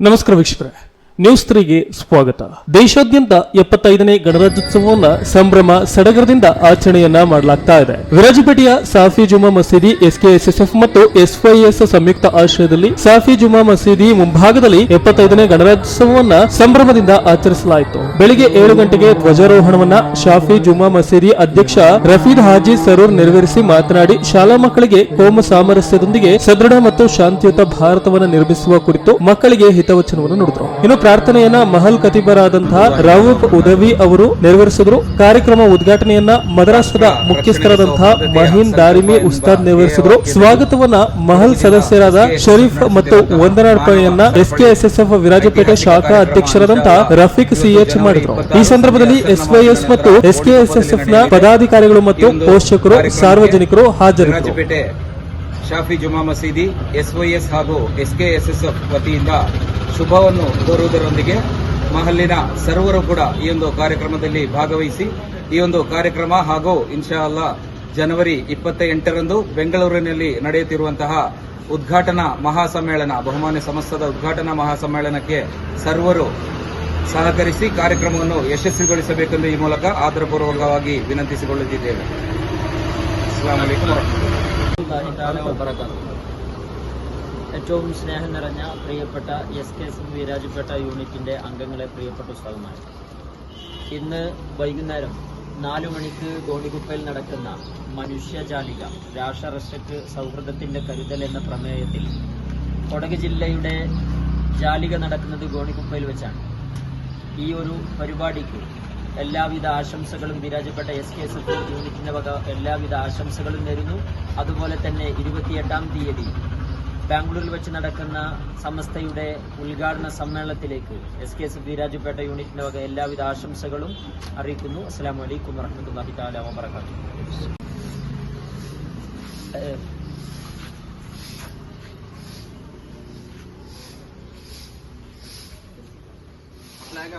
ನಮಸ್ಕಾರ ವೀಕ್ಷಕರೇ ನ್ಯೂಸ್ ತ್ರೀಗೆ ಸ್ವಾಗತ. ದೇಶಾದ್ಯಂತ ಎಪ್ಪತ್ತೈದನೇ ಗಣರಾಜ್ಯೋತ್ಸವವನ್ನ ಸಂಭ್ರಮ, ಸಡಗರದಿಂದ ಆಚರಣೆಯನ್ನ ಮಾಡಲಾಗ್ತಾ ಇದೆ. ವಿರಾಜಪೇಟೆಯ ಸಾಫಿ ಜುಮಾ ಮಸೀದಿ ಎಸ್ಕೆಎಸ್ಎಸ್ಎಫ್ ಮತ್ತು ಎಸ್ವೈಎಸ್ ಸಂಯುಕ್ತ ಆಶ್ರಯದಲ್ಲಿ ಸಾಫಿ ಜುಮಾ ಮಸೀದಿ ಮುಂಭಾಗದಲ್ಲಿ ಎಪ್ಪತ್ತೈದನೇ ಗಣರಾಜ್ಯೋತ್ಸವವನ್ನ ಸಂಭ್ರಮದಿಂದ ಆಚರಿಸಲಾಯಿತು. ಬೆಳಿಗ್ಗೆ ಏಳು ಗಂಟೆಗೆ ಧ್ವಜಾರೋಹಣವನ್ನ ಶಾಫಿ ಜುಮಾ ಮಸೀದಿ ಅಧ್ಯಕ್ಷ ರಫೀದ್ ಹಾಜಿ ಸರೂರ್ ನೆರವೇರಿಸಿ ಮಾತನಾಡಿ, ಶಾಲಾ ಮಕ್ಕಳಿಗೆ ಕೋಮ ಸಾಮರಸ್ಯದೊಂದಿಗೆ ಸದೃಢ ಮತ್ತು ಶಾಂತಿಯುತ ಭಾರತವನ್ನು ನಿರ್ಮಿಸುವ ಕುರಿತು ಮಕ್ಕಳಿಗೆ ಹಿತವಚನವನ್ನು ನುಡಿದರು. ಇನ್ನು ಪ್ರಾರ್ಥನೆಯನ್ನ ಮಹಲ್ ಕತಿಬರಾದಂತಹ ರೌಫ್ ಉದವಿ ಅವರು ನೆರವೇರಿಸಿದ್ರು. ಕಾರ್ಯಕ್ರಮ ಉದ್ಘಾಟನೆಯನ್ನ ಮದ್ರಾಸದ ಮುಖ್ಯಸ್ಥರಾದಂತಹ ಮಹೀನ್ ದಾರಿಮಿ ಉಸ್ತಾದ್ ನೆರವೇರಿಸಿದ್ರು. ಸ್ವಾಗತವನ್ನ ಮಹಲ್ ಸದಸ್ಯರಾದ ಶರೀಫ್ ಮತ್ತು ವಂದನಾರ್ಪಣೆಯನ್ನ ಎಸ್ಕೆಎಸ್ಎಸ್ಎಫ್ ವಿರಾಜಪೇಟೆ ಶಾಖಾ ಅಧ್ಯಕ್ಷರಾದಂತಹ ರಫೀಕ್ ಸಿಎಚ್ ಮಾಡಿದ್ರು. ಈ ಸಂದರ್ಭದಲ್ಲಿ ಎಸ್ವೈಎಸ್ ಮತ್ತು ಎಸ್ಕೆಎಸ್ಎಸ್ಎಫ್ನ ಪದಾಧಿಕಾರಿಗಳು ಮತ್ತು ಪೋಷಕರು, ಸಾರ್ವಜನಿಕರು ಹಾಜರಿದ್ದರು. ಶಾಫಿ ಜುಮಾ ಮಸೀದಿ, ಎಸ್ವೈಎಸ್ ಹಾಗೂ ಎಸ್ಕೆಎಸ್ಎಸ್ಎಫ್ ವತಿಯಿಂದ ಶುಭವನ್ನು ಕೋರುವುದರೊಂದಿಗೆ ಮಹಲ್ಲಿನ ಸರ್ವರು ಕೂಡ ಈ ಒಂದು ಕಾರ್ಯಕ್ರಮದಲ್ಲಿ ಭಾಗವಹಿಸಿ, ಈ ಒಂದು ಕಾರ್ಯಕ್ರಮ ಹಾಗೂ ಇನ್ಶಾ ಅಲ್ಲಾ ಜನವರಿ ಇಪ್ಪತ್ತ ಎಂಟರಂದು ಬೆಂಗಳೂರಿನಲ್ಲಿ ನಡೆಯುತ್ತಿರುವಂತಹ ಉದ್ಘಾಟನಾ ಮಹಾಸಮ್ಮೇಳನ ಬಹುಮಾನ ಸಂಸ್ಥದ ಉದ್ಘಾಟನಾ ಮಹಾಸಮ್ಮೇಳನಕ್ಕೆ ಸರ್ವರು ಸಹಕರಿಸಿ ಕಾರ್ಯಕ್ರಮವನ್ನು ಯಶಸ್ವಿಗೊಳಿಸಬೇಕೆಂದು ಈ ಮೂಲಕ ಆಧಾರಪೂರ್ವಕವಾಗಿ ವಿನಂತಿಸಿಕೊಳ್ಳುತ್ತಿದ್ದೇವೆ. ഏറ്റവും സ്നേഹം നിറഞ്ഞ പ്രിയപ്പെട്ട എസ് കെ സിംഗ് വീരാജപേട്ട യൂണിറ്റിന്റെ അംഗങ്ങളെ പ്രിയപ്പെട്ട ഉസ്താദുമാർ ഇന്ന് വൈകുന്നേരം നാലു മണിക്ക് ഗോണികുപ്പയിൽ നടക്കുന്ന മനുഷ്യജാലിക രാഷ്ട്രരക്ഷയ്ക്ക് സൗഹൃദത്തിന്റെ കരുതൽ എന്ന പ്രമേയത്തിൽ കൊടക് ജില്ലയുടെ ജാലിക നടക്കുന്നത് ഗോണിക്കുപ്പയിൽ വെച്ചാണ്. ഈ ഒരു പരിപാടിക്ക് എല്ലാവിധ ആശംസകളും വിരാജപ്പെട്ട എസ് കെ എസ് യൂണിറ്റിന്റെ വക എല്ലാവിധ ആശംസകളും നേരുന്നു. അതുപോലെ തന്നെ ഇരുപത്തിയെട്ടാം തീയതി ബാംഗ്ലൂരിൽ വെച്ച് നടക്കുന്ന സമസ്തയുടെ ഉദ്ഘാടന സമ്മേളനത്തിലേക്ക് എസ് കെ എസ് എഫ് യൂണിറ്റിന്റെ വക എല്ലാവിധ ആശംസകളും അറിയിക്കുന്നു. അസ്സാം വലൈക്കും വറഹമത്തല്ലാഹി താല വബർക്കാത്തു ഫ്ലാഗ്